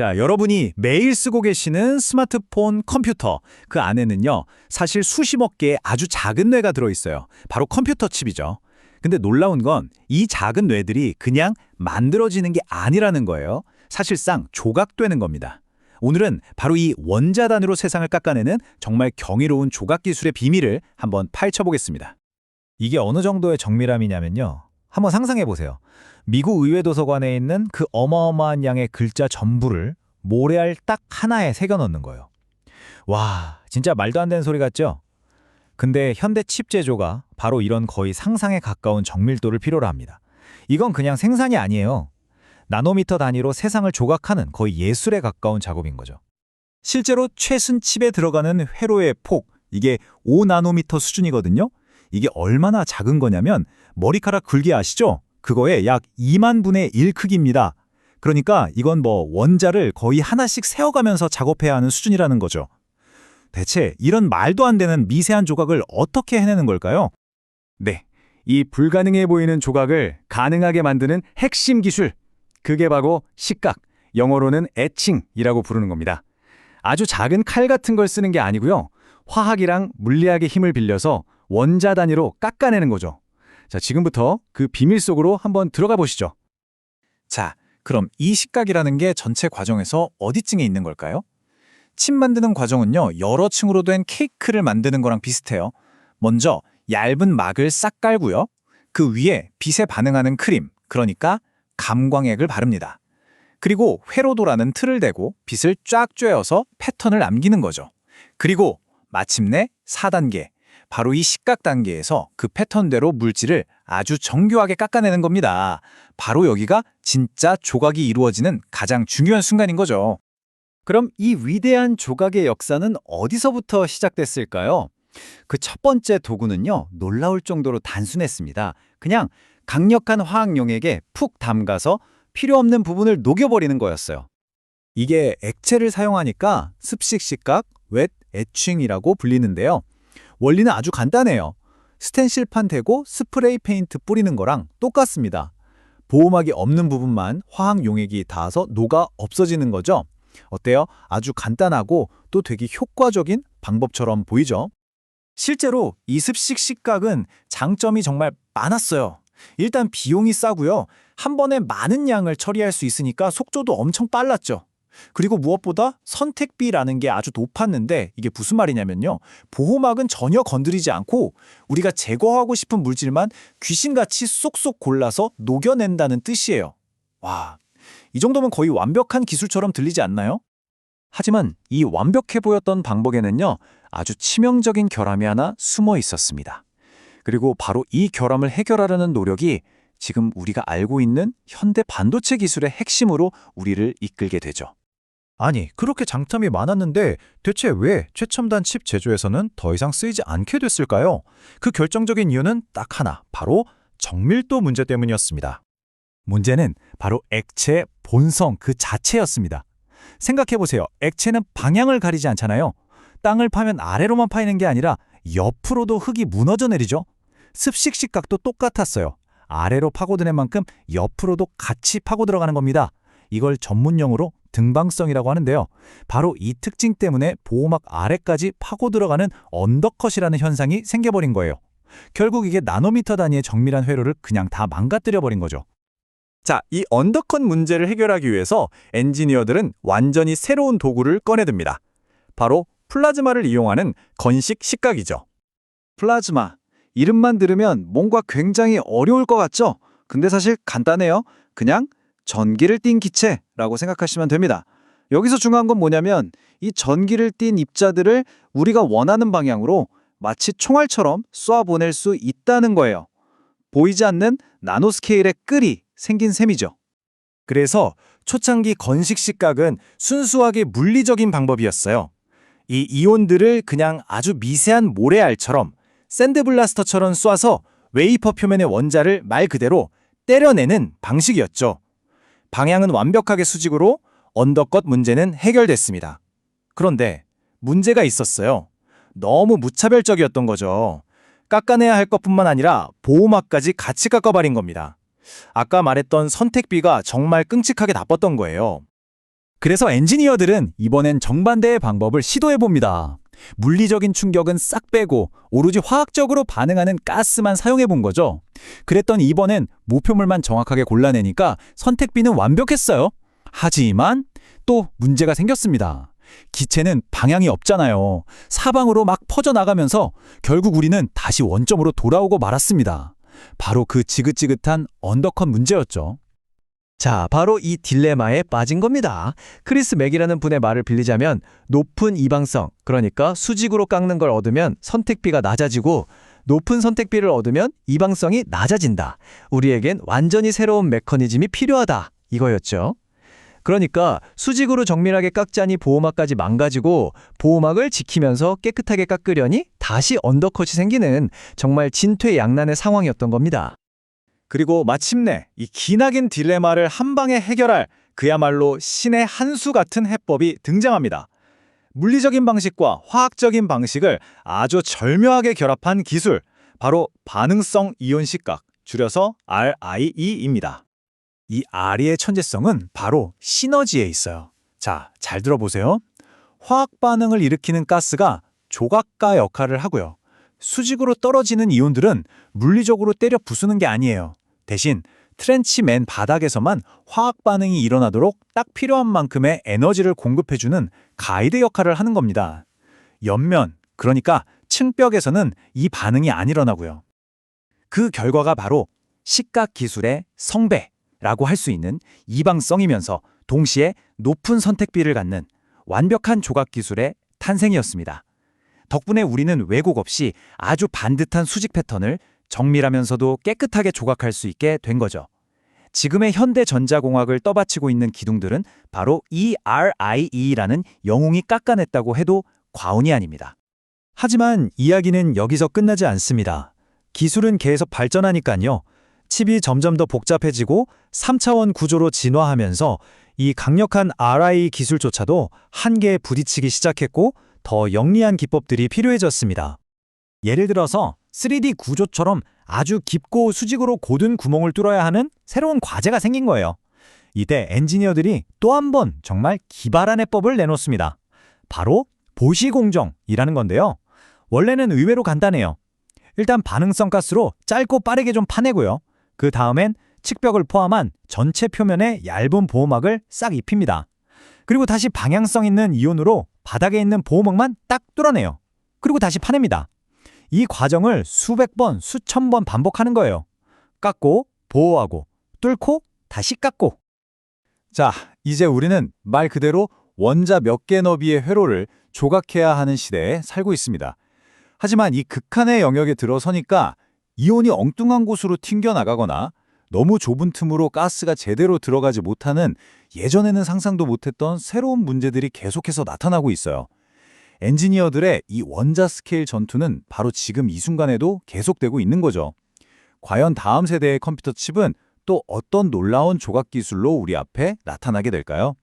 자, 여러분이 매일 쓰고 계시는 스마트폰, 컴퓨터, 그 안에는요, 사실 수십억 개의 아주 작은 뇌가 들어있어요. 바로 컴퓨터 칩이죠. 근데 놀라운 건 이 작은 뇌들이 그냥 만들어지는 게 아니라는 거예요. 사실상 조각되는 겁니다. 오늘은 바로 이 원자단으로 세상을 깎아내는 정말 경이로운 조각 기술의 비밀을 한번 파헤쳐 보겠습니다. 이게 어느 정도의 정밀함이냐면요. 한번 상상해 보세요. 미국 의회 도서관에 있는 그 어마어마한 양의 글자 전부를 모래알 딱 하나에 새겨 넣는 거예요. 와, 진짜 말도 안 되는 소리 같죠? 근데 현대 칩 제조가 바로 이런 거의 상상에 가까운 정밀도를 필요로 합니다. 이건 그냥 생산이 아니에요. 나노미터 단위로 세상을 조각하는 거의 예술에 가까운 작업인 거죠. 실제로 최신 칩에 들어가는 회로의 폭, 이게 5나노미터 수준이거든요. 이게 얼마나 작은 거냐면 머리카락 굵기 아시죠? 그거의 약 2만 분의 1 크기입니다. 그러니까 이건 뭐 원자를 거의 하나씩 세어가면서 작업해야 하는 수준이라는 거죠. 대체 이런 말도 안 되는 미세한 조각을 어떻게 해내는 걸까요? 네, 이 불가능해 보이는 조각을 가능하게 만드는 핵심 기술. 그게 바로 식각, 영어로는 에칭이라고 부르는 겁니다. 아주 작은 칼 같은 걸 쓰는 게 아니고요. 화학이랑 물리학의 힘을 빌려서 원자 단위로 깎아내는 거죠. 자, 지금부터 그 비밀 속으로 한번 들어가 보시죠. 자, 그럼 이 식각이라는 게 전체 과정에서 어디쯤에 있는 걸까요? 칩 만드는 과정은요, 여러 층으로 된 케이크를 만드는 거랑 비슷해요. 먼저 얇은 막을 싹 깔고요. 그 위에 빛에 반응하는 크림, 그러니까 감광액을 바릅니다. 그리고 회로도라는 틀을 대고 빛을 쫙 쬐어서 패턴을 남기는 거죠. 그리고 마침내 4단계, 바로 이 식각 단계에서 그 패턴대로 물질을 아주 정교하게 깎아내는 겁니다. 바로 여기가 진짜 조각이 이루어지는 가장 중요한 순간인 거죠. 그럼 이 위대한 조각의 역사는 어디서부터 시작됐을까요? 그 첫 번째 도구는요, 놀라울 정도로 단순했습니다. 그냥 강력한 화학용액에 푹 담가서 필요 없는 부분을 녹여버리는 거였어요. 이게 액체를 사용하니까 습식 식각, 웻 에칭이라고 불리는데요. 원리는 아주 간단해요. 스텐실판 대고 스프레이 페인트 뿌리는 거랑 똑같습니다. 보호막이 없는 부분만 화학 용액이 닿아서 녹아 없어지는 거죠. 어때요? 아주 간단하고 또 되게 효과적인 방법처럼 보이죠? 실제로 이 습식 식각은 장점이 정말 많았어요. 일단 비용이 싸고요. 한 번에 많은 양을 처리할 수 있으니까 속도도 엄청 빨랐죠. 그리고 무엇보다 선택비라는 게 아주 높았는데 이게 무슨 말이냐면요. 보호막은 전혀 건드리지 않고 우리가 제거하고 싶은 물질만 귀신같이 쏙쏙 골라서 녹여낸다는 뜻이에요. 와, 이 정도면 거의 완벽한 기술처럼 들리지 않나요? 하지만 이 완벽해 보였던 방법에는요. 아주 치명적인 결함이 하나 숨어 있었습니다. 그리고 바로 이 결함을 해결하려는 노력이 지금 우리가 알고 있는 현대 반도체 기술의 핵심으로 우리를 이끌게 되죠. 아니, 그렇게 장점이 많았는데 대체 왜 최첨단 칩 제조에서는 더 이상 쓰이지 않게 됐을까요? 그 결정적인 이유는 딱 하나, 바로 정밀도 문제 때문이었습니다. 문제는 바로 액체의 본성 그 자체였습니다. 생각해보세요. 액체는 방향을 가리지 않잖아요. 땅을 파면 아래로만 파이는 게 아니라 옆으로도 흙이 무너져 내리죠. 습식 식각도 똑같았어요. 아래로 파고드는 만큼 옆으로도 같이 파고 들어가는 겁니다. 이걸 전문용어로 등방성이라고 하는데요. 바로 이 특징 때문에 보호막 아래까지 파고 들어가는 언더컷이라는 현상이 생겨버린 거예요. 결국 이게 나노미터 단위의 정밀한 회로를 그냥 다 망가뜨려 버린 거죠. 자, 이 언더컷 문제를 해결하기 위해서 엔지니어들은 완전히 새로운 도구를 꺼내듭니다. 바로 플라즈마를 이용하는 건식 식각이죠. 플라즈마. 이름만 들으면 뭔가 굉장히 어려울 것 같죠? 근데 사실 간단해요. 그냥 전기를 띤 기체라고 생각하시면 됩니다. 여기서 중요한 건 뭐냐면 이 전기를 띤 입자들을 우리가 원하는 방향으로 마치 총알처럼 쏴보낼 수 있다는 거예요. 보이지 않는 나노스케일의 끌이 생긴 셈이죠. 그래서 초창기 건식 식각은 순수하게 물리적인 방법이었어요. 이 이온들을 그냥 아주 미세한 모래알처럼 샌드블라스터처럼 쏴서 웨이퍼 표면의 원자를 말 그대로 때려내는 방식이었죠. 방향은 완벽하게 수직으로 언더컷 문제는 해결됐습니다. 그런데 문제가 있었어요. 너무 무차별적이었던 거죠. 깎아내야 할 것뿐만 아니라 보호막까지 같이 깎아버린 겁니다. 아까 말했던 선택비가 정말 끔찍하게 나빴던 거예요. 그래서 엔지니어들은 이번엔 정반대의 방법을 시도해 봅니다. 물리적인 충격은 싹 빼고 오로지 화학적으로 반응하는 가스만 사용해 본 거죠. 그랬더니 이번엔 목표물만 정확하게 골라내니까 선택비는 완벽했어요. 하지만 또 문제가 생겼습니다. 기체는 방향이 없잖아요. 사방으로 막 퍼져나가면서 결국 우리는 다시 원점으로 돌아오고 말았습니다. 바로 그 지긋지긋한 언더컷 문제였죠. 자, 바로 이 딜레마에 빠진 겁니다. 크리스 맥이라는 분의 말을 빌리자면 높은 이방성, 그러니까 수직으로 깎는 걸 얻으면 선택비가 낮아지고 높은 선택비를 얻으면 이방성이 낮아진다. 우리에겐 완전히 새로운 메커니즘이 필요하다. 이거였죠. 그러니까 수직으로 정밀하게 깎자니 보호막까지 망가지고 보호막을 지키면서 깨끗하게 깎으려니 다시 언더컷이 생기는 정말 진퇴양난의 상황이었던 겁니다. 그리고 마침내 이 기나긴 딜레마를 한 방에 해결할 그야말로 신의 한 수 같은 해법이 등장합니다. 물리적인 방식과 화학적인 방식을 아주 절묘하게 결합한 기술, 바로 반응성 이온 식각, 줄여서 RIE입니다. 이 R의 천재성은 바로 시너지에 있어요. 자, 잘 들어보세요. 화학 반응을 일으키는 가스가 조각가 역할을 하고요. 수직으로 떨어지는 이온들은 물리적으로 때려 부수는 게 아니에요. 대신 트렌치 맨 바닥에서만 화학 반응이 일어나도록 딱 필요한 만큼의 에너지를 공급해주는 가이드 역할을 하는 겁니다. 옆면, 그러니까 층벽에서는 이 반응이 안 일어나고요. 그 결과가 바로 식각 기술의 성배라고 할 수 있는 이방성이면서 동시에 높은 선택비를 갖는 완벽한 조각 기술의 탄생이었습니다. 덕분에 우리는 왜곡 없이 아주 반듯한 수직 패턴을 정밀하면서도 깨끗하게 조각할 수 있게 된 거죠. 지금의 현대 전자공학을 떠받치고 있는 기둥들은 바로 이 RIE라는 영웅이 깎아냈다고 해도 과언이 아닙니다. 하지만 이야기는 여기서 끝나지 않습니다. 기술은 계속 발전하니까요. 칩이 점점 더 복잡해지고 3차원 구조로 진화하면서 이 강력한 RI 기술조차도 한계에 부딪히기 시작했고 더 영리한 기법들이 필요해졌습니다. 예를 들어서 3D 구조처럼 아주 깊고 수직으로 고든 구멍을 뚫어야 하는 새로운 과제가 생긴 거예요. 이때 엔지니어들이 또 한 번 정말 기발한 해법을 내놓습니다. 바로 보시공정이라는 건데요. 원래는 의외로 간단해요. 일단 반응성 가스로 짧고 빠르게 좀 파내고요. 그 다음엔 측벽을 포함한 전체 표면에 얇은 보호막을 싹 입힙니다. 그리고 다시 방향성 있는 이온으로 바닥에 있는 보호막만 딱 뚫어내요. 그리고 다시 파냅니다. 이 과정을 수백 번, 수천 번 반복하는 거예요. 깎고, 보호하고, 뚫고, 다시 깎고. 자, 이제 우리는 말 그대로 원자 몇 개 너비의 회로를 조각해야 하는 시대에 살고 있습니다. 하지만 이 극한의 영역에 들어서니까 이온이 엉뚱한 곳으로 튕겨나가거나 너무 좁은 틈으로 가스가 제대로 들어가지 못하는 예전에는 상상도 못했던 새로운 문제들이 계속해서 나타나고 있어요. 엔지니어들의 이 원자 스케일 전투는 바로 지금 이 순간에도 계속되고 있는 거죠. 과연 다음 세대의 컴퓨터 칩은 또 어떤 놀라운 조각 기술로 우리 앞에 나타나게 될까요?